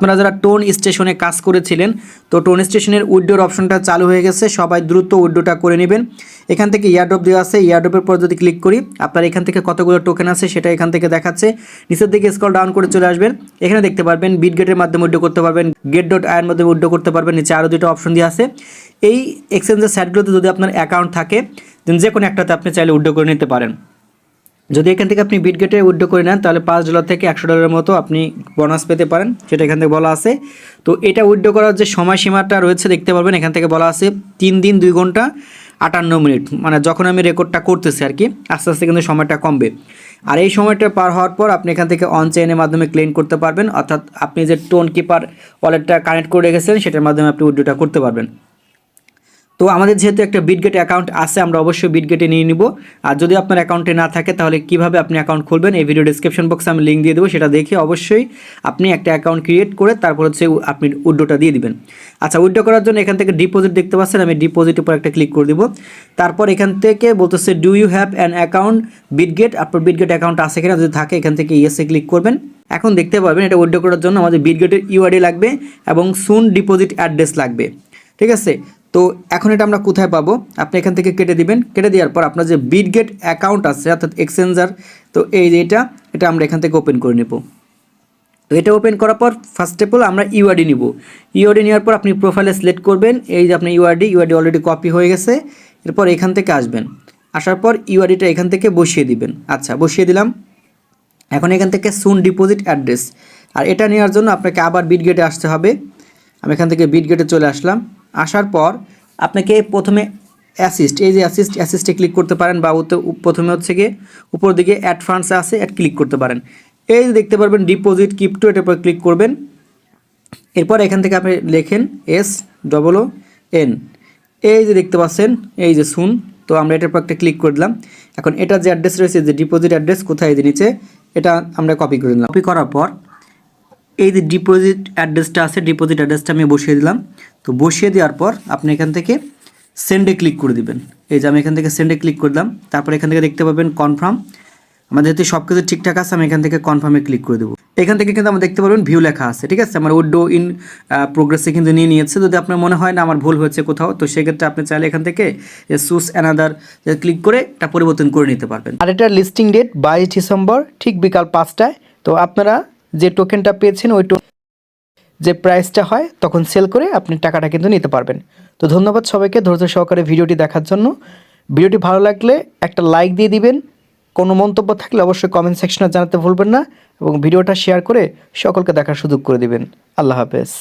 আপনারা যারা টোন স্টেশনে কাজ করেছিলেন, তো টোন স্টেশনের উইডোর অপশনটা চালু হয়ে গেছে, সবাই দ্রুত উইডোটা করে নেবেন। এখান থেকে ইয়ারড্রপ দেওয়া আছে, ইয়ারড্রপের পর যদি ক্লিক করি, আপনার এখান থেকে কতগুলো টোকেন আছে সেটা এখান থেকে দেখাচ্ছে। নিচের দিকে স্কল ডাউন করে চলে আসবেন, এখানে দেখতে পারবেন বিট গেটের মাধ্যমে উইডো করতে পারবেন গেট ডট আয়ের মাধ্যমে উইডো করতে পারবেন, নিচে আরও দুটো অপশন দিয়ে আছে। এই এক্সচেঞ্জের সাইটগুলোতে যদি আপনার অ্যাকাউন্ট থাকে দেন যে কোনো একটাতে আপনি চাইলে উইডো করে নিতে পারেন। যদি এখান থেকে আপনি বিটগেটে উইড্রো করে নেন, তাহলে পাঁচ ডলার থেকে একশো ডলারের মতো আপনি বোনাস পেতে পারেন, সেটা এখান থেকে বলা আছে। তো এটা উইড্রো করার যে সময়সীমাটা রয়েছে, দেখতে পারবেন, এখান থেকে বলা আছে তিন দিন দুই ঘণ্টা আটান্ন মিনিট। মানে যখন আমি রেকর্ডটা করতেছি আর কি, আস্তে আস্তে কিন্তু সময়টা কমবে। আর এই সময়টা পার হওয়ার পর আপনি এখান থেকে অন চেইনের মাধ্যমে ক্লেম করতে পারবেন, অর্থাৎ আপনি যে টোন কিপার ওয়ালেটটা কানেক্ট করে রেখেছেন সেটার মাধ্যমে আপনি উইড্রোটা করতে পারবেন। তো আমাদের যেহেতু একটা বিটগেট অ্যাকাউন্ট আছে, আমরা অবশ্যই বিটগেটে নিয়ে নিব। আর যদি আপনার অ্যাকাউন্টে না থাকে, তাহলে কীভাবে আপনি অ্যাকাউন্ট খুলবেন? এই ভিডিও ডিসক্রিপশন বক্সে আমি লিঙ্ক দিয়ে দেবো, সেটা দেখে অবশ্যই আপনি একটা অ্যাকাউন্ট ক্রিয়েট করে তারপর হচ্ছে আপনি উইড্রোটা দিয়ে দিবেন। আচ্ছা উইড্রো করার জন্য এখান থেকে ডিপোজিট দেখতে পাচ্ছেন, আমি ডিপোজিটের উপর একটা ক্লিক করে দিব। তারপর এখান থেকে বলতেছে do you have an account Bitget আপনার বিটগেট অ্যাকাউন্ট আছে কিনা, যদি থাকে, এখান থেকে ইয়েসে ক্লিক করবেন। এখন দেখতে পারবেন, এটা উইড্রো করার জন্য আমাদের বিটগেটের ইউআইডি লাগবে এবং সুন ডিপোজিট অ্যাড্রেস লাগবে। ঠিক আছে? তো এখন এটা আমরা কোথায় পাবো? আপনি এখান থেকে কেটে দিবেন। কেটে দেওয়ার পর আপনার যে বিটগেট অ্যাকাউন্ট আছে, অর্থাৎ এক্সচেঞ্জার তো এই যে এটা এটা আমরা এখান থেকে ওপেন করে নেব। তো এটা ওপেন করার পর ফার্স্ট অফ অল আমরা ইউআরডি নিব। ইউআরডি নেওয়ার পর আপনি প্রোফাইলে সিলেক্ট করবেন। এই যে আপনার ইউআরডি ইউআরডি অলরেডি কপি হয়ে গেছে। এরপর এখান থেকে আসবেন। আসার পর ইউআরডিটা এখান থেকে বসিয়ে দিবেন। আচ্ছা বসিয়ে দিলাম। এখন এখান থেকে সুন ডিপোজিট অ্যাড্রেস আর এটা নেওয়ার জন্য আপনাকে আবার বিটগেটে আসতে হবে। আমি এখান থেকে বিটগেটে চলে আসলাম। আসার পর আপনাকে প্রথমে অ্যাসিস্ট এই যে অ্যাসিস্ট অ্যাসিস্টে ক্লিক করতে পারেন বা প্রথমে হচ্ছে গিয়ে উপর দিকে অ্যাড ফান্ডস আছে অ্যাড ক্লিক করতে পারেন। এই যে দেখতে পারবেন ডিপোজিট কিপটো এটার উপর ক্লিক করবেন। এরপর এখান থেকে আপনি লেখেন এস ডবল এন এই যে দেখতে পাচ্ছেন, এই যে শুন, তো আমরা এটার উপর একটা ক্লিক করে দিলাম। এখন এটা যে অ্যাড্রেস রয়েছে, যে ডিপোজিট অ্যাড্রেস কোথায় যে নিচে, এটা আমরা কপি করে দিলাম। কপি করার পর এই যে ডিপোজিট অ্যাড্রেসটা আছে ডিপোজিট অ্যাড্রেসটা আমি বসিয়ে দিলাম। তো বসিয়ে দেওয়ার পর আপনি এখান থেকে সেন্ডে ক্লিক করে দিবেন। এই যে আমি এখান থেকে সেন্ডে ক্লিক করলাম তারপর এখান থেকে দেখতে পাবেন কনফার্ম আমাদের যেহেতু সব কিছু ঠিকঠাক আছে, আমি এখান থেকে কনফার্মে ক্লিক করে দেবো। এখান থেকে কিন্তু আমরা দেখতে পারবেন ভিউ লেখা আছে, ঠিক আছে? আমার উড্ডো ইন প্রোগ্রেসে কিন্তু নিয়ে নিয়েছে। যদি আপনার মনে হয় না আমার ভুল হয়েছে কোথাও, তো সেক্ষেত্রে আপনি চাইলে এখান থেকে সুস অ্যানাদার ক্লিক করে এটা পরিবর্তন করে নিতে পারবেন। আর এটার লিস্টিং ডেট বাইশ ডিসেম্বর, ঠিক বিকাল পাঁচটায়। তো আপনারা যে টোকেনটা পেয়েছেন, ওই যে প্রাইসটা হয়, তখন সেল করে আপনি টাকাটা কিন্তু নিতে পারবেন। তো ধন্যবাদ সবাইকে ধৈর্য সহকারে ভিডিওটি দেখার জন্য। ভিডিওটি ভালো লাগলে একটা লাইক দিয়ে দিবেন। কোনো মন্তব্য থাকলে অবশ্যই কমেন্ট সেকশনে জানাতে ভুলবেন না এবং ভিডিওটা শেয়ার করে সকলকে দেখার সুযোগ করে দিবেন। আল্লাহ হাফেজ।